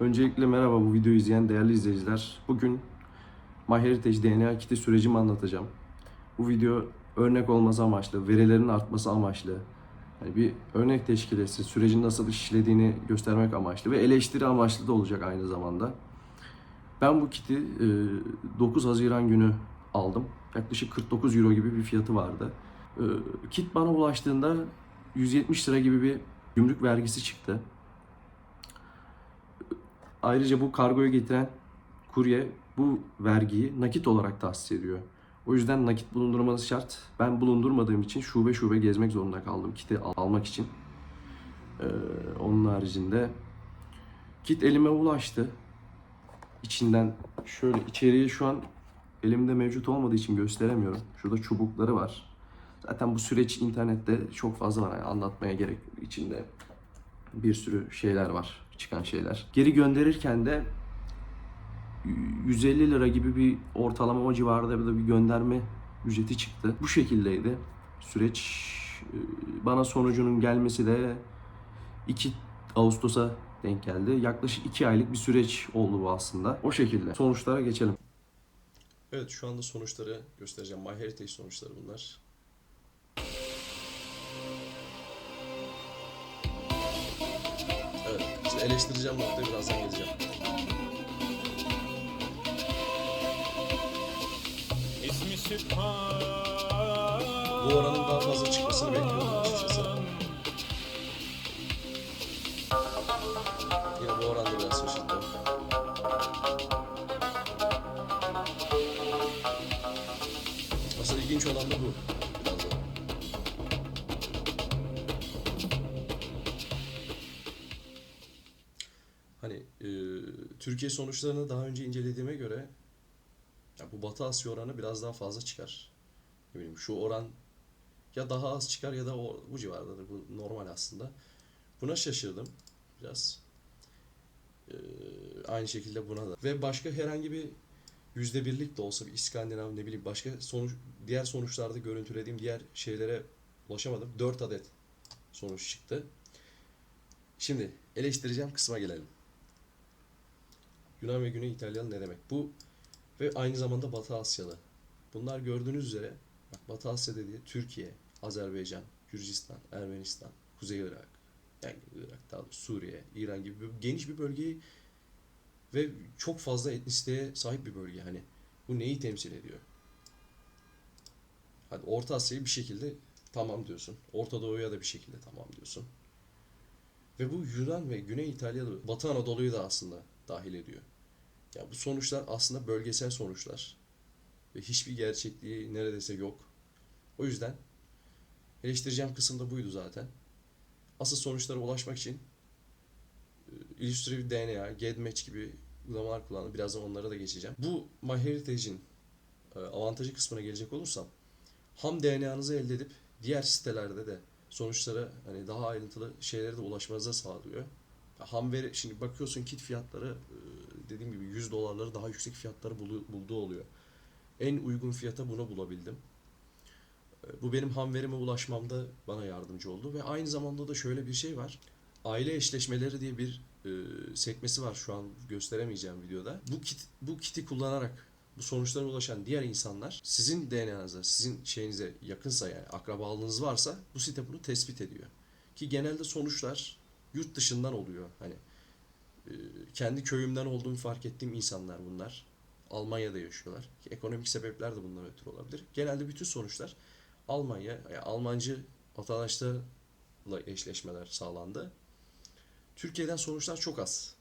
Öncelikle merhaba bu videoyu izleyen değerli izleyiciler. Bugün MyHeritage DNA kiti sürecimi anlatacağım. Bu video örnek olması amaçlı, verilerin artması amaçlı, yani bir örnek teşkil etsin, sürecin nasıl işlediğini göstermek amaçlı ve eleştiri amaçlı da olacak aynı zamanda. Ben bu kiti e, 9 Haziran günü aldım. Yaklaşık 49 euro gibi bir fiyatı vardı. E, Kit bana ulaştığında 170 lira gibi bir gümrük vergisi çıktı. Ayrıca bu kargoyu getiren kurye bu vergiyi nakit olarak tahsis ediyor. O yüzden nakit bulundurmanız şart. Ben bulundurmadığım için şube şube gezmek zorunda kaldım kiti al- almak için. Ee, onun haricinde kit elime ulaştı. İçinden şöyle içeriği şu an elimde mevcut olmadığı için gösteremiyorum. Şurada çubukları var. Zaten bu süreç internette çok fazla var. Yani anlatmaya gerek içinde bir sürü şeyler var. Çıkan şeyler. Geri gönderirken de 150 lira gibi bir ortalama o civarda da bir gönderme ücreti çıktı. Bu şekildeydi süreç. Ee, Bana sonucunun gelmesi de 2 Ağustos'a denk geldi. Yaklaşık 2 aylık bir süreç oldu bu aslında. O şekilde. Sonuçlara geçelim. Evet şu anda sonuçları göstereceğim. MyHeritage sonuçları bunlar. Şimdi eleştireceğim noktaya birazdan geleceğim. Bu oranın daha fazla çıkmasını bekliyordum açıkçası. Yine bu oranda biraz şaşırttı. Asıl ilginç olan da bu. Türkiye sonuçlarını daha önce incelediğime göre ya bu Batı Asya oranı biraz daha fazla çıkar. Ne bileyim şu oran ya daha az çıkar ya da o, bu civardadır. Bu normal aslında. Buna şaşırdım biraz. Ee, aynı şekilde buna da. Ve başka herhangi bir yüzde birlik de olsa bir İskandinav ne bileyim başka sonuç diğer sonuçlarda görüntülediğim diğer şeylere ulaşamadım. 4 adet sonuç çıktı. Şimdi eleştireceğim kısma gelelim. Yunan ve Güney İtalyalı ne demek? Bu ve aynı zamanda Batı Asyalı. Bunlar gördüğünüz üzere bak Batı Asya dediği Türkiye, Azerbaycan, Gürcistan, Ermenistan, Kuzey Irak, yani Irak daha doğrusu Suriye, İran gibi bir- geniş bir bölgeyi ve çok fazla etnisiteye sahip bir bölge hani. Bu neyi temsil ediyor? Hadi Orta Asya'yı bir şekilde tamam diyorsun. Orta Doğu'ya da bir şekilde tamam diyorsun. Ve bu Yunan ve Güney İtalya'da Batı Anadolu'yu da aslında dahil ediyor. Ya bu sonuçlar aslında bölgesel sonuçlar. Ve hiçbir gerçekliği neredeyse yok. O yüzden eleştireceğim kısım da buydu zaten. Asıl sonuçlara ulaşmak için e, Illustrative DNA, GEDmatch gibi uygulamalar kullandım. Birazdan onlara da geçeceğim. Bu MyHeritage'in e, avantajı kısmına gelecek olursam ham DNA'nızı elde edip diğer sitelerde de sonuçlara hani daha ayrıntılı şeylere de ulaşmanıza sağlıyor. Ya Ham veri, şimdi bakıyorsun kit fiyatları e, dediğim gibi 100 dolarları daha yüksek fiyatları bulu- bulduğu oluyor. En uygun fiyata bunu bulabildim. E, Bu benim ham verime ulaşmamda bana yardımcı oldu ve aynı zamanda da şöyle bir şey var. Aile eşleşmeleri diye bir e, sekmesi var şu an gösteremeyeceğim videoda. Bu kit bu kiti kullanarak bu sonuçlara ulaşan diğer insanlar sizin DNA'nıza, sizin şeyinize yakınsa yani akrabalığınız varsa bu site bunu tespit ediyor. Ki genelde sonuçlar yurt dışından oluyor. Hani e, kendi köyümden olduğumu fark ettiğim insanlar bunlar. Almanya'da yaşıyorlar. Ekonomik sebepler de bundan ötürü olabilir. Genelde bütün sonuçlar Almanya, yani Almancı vatandaşlarla eşleşmeler sağlandı. Türkiye'den sonuçlar çok az.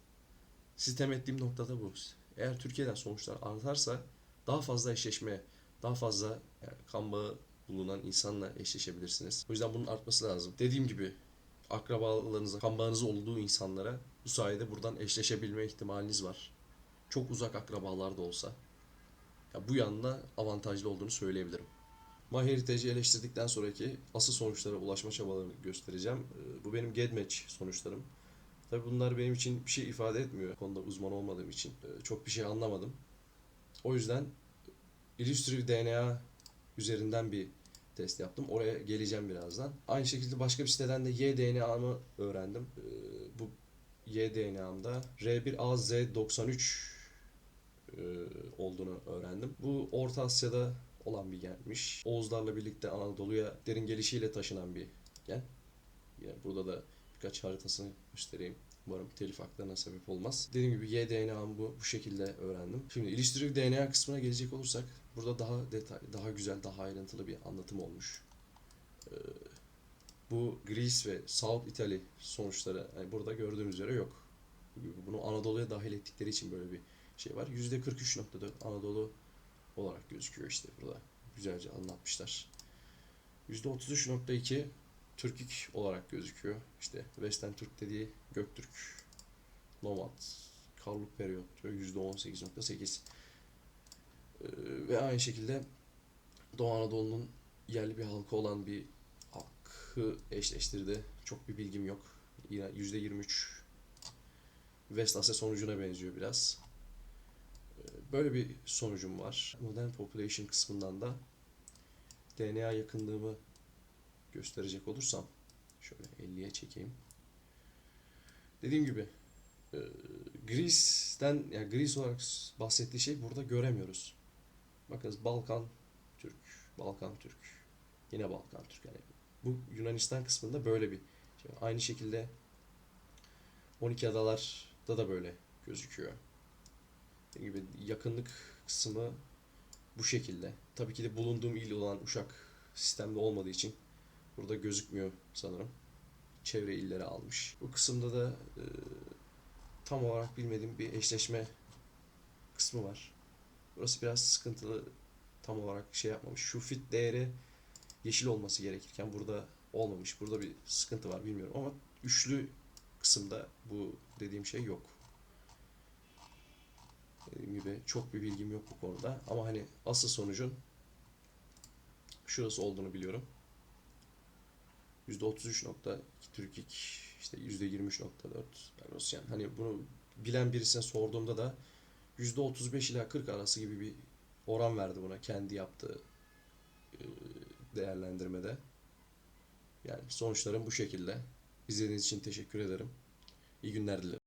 Sistem ettiğim noktada bu. Eğer Türkiye'den sonuçlar artarsa daha fazla eşleşme, daha fazla yani kan bağı bulunan insanla eşleşebilirsiniz. O yüzden bunun artması lazım. Dediğim gibi akrabalarınıza, kan bağınız olduğu insanlara bu sayede buradan eşleşebilme ihtimaliniz var. Çok uzak akrabalar da olsa. Ya bu yanında avantajlı olduğunu söyleyebilirim. MyHeritage'i eleştirdikten sonraki asıl sonuçlara ulaşma çabalarını göstereceğim. Ee, Bu benim GEDmatch sonuçlarım. Tabi bunlar benim için bir şey ifade etmiyor. Konuda uzman olmadığım için Ee, çok bir şey anlamadım. O yüzden Illustrative DNA üzerinden bir test yaptım. Oraya geleceğim birazdan. Aynı şekilde başka bir siteden de YDNA'mı öğrendim. Ee, Bu Y DNA'mda R1AZ93 e, olduğunu öğrendim. Bu Orta Asya'da olan bir genmiş. Oğuzlarla birlikte Anadolu'ya derin gelişiyle taşınan bir gen. Yine burada da birkaç haritasını göstereyim. Umarım telif haklarına sebep olmaz. Dediğim gibi Y DNA'mı bu, bu şekilde öğrendim. Şimdi iliştiri DNA kısmına gelecek olursak burada daha detaylı, daha güzel, daha ayrıntılı bir anlatım olmuş. Ee, bu Greece ve South Italy sonuçları yani burada gördüğünüz üzere yok. Bunu Anadolu'ya dahil ettikleri için böyle bir şey var. %43.4 Anadolu olarak gözüküyor işte burada. Güzelce anlatmışlar. %33.2 Türkik olarak gözüküyor. İşte Western Türk dediği Göktürk, Nomad, Karluk Periyot diyor %18.8. Ee, ve aynı şekilde Doğu Anadolu'nun yerli bir halkı olan bir halkı eşleştirdi. Çok bir bilgim yok. Yine %23 West Asya sonucuna benziyor biraz. Ee, Böyle bir sonucum var. Modern Population kısmından da DNA yakınlığımı gösterecek olursam şöyle 50'ye çekeyim. Dediğim gibi e, Greece'den yani Greece olarak bahsettiği şey burada göremiyoruz. Bakınız Balkan Türk, Balkan Türk, yine Balkan Türk. Yani bu Yunanistan kısmında böyle bir şey. Aynı şekilde 12 adalarda da böyle gözüküyor. Dediğim gibi yakınlık kısmı bu şekilde. Tabii ki de bulunduğum il olan Uşak sistemde olmadığı için burada gözükmüyor sanırım. Çevre illeri almış. Bu kısımda da e, tam olarak bilmediğim bir eşleşme kısmı var. Burası biraz sıkıntılı. Tam olarak şey yapmamış. Şu fit değeri yeşil olması gerekirken burada olmamış. Burada bir sıkıntı var bilmiyorum ama üçlü kısımda bu dediğim şey yok. Dediğim gibi çok bir bilgim yok bu konuda ama hani asıl sonucun şurası olduğunu biliyorum. %33.2 Türkik işte %23.4 Rusyan. Hani bunu bilen birisine sorduğumda da %35 ila 40 arası gibi bir oran verdi buna kendi yaptığı e, değerlendirmede. Yani sonuçlarım bu şekilde. İzlediğiniz için teşekkür ederim. İyi günler dilerim.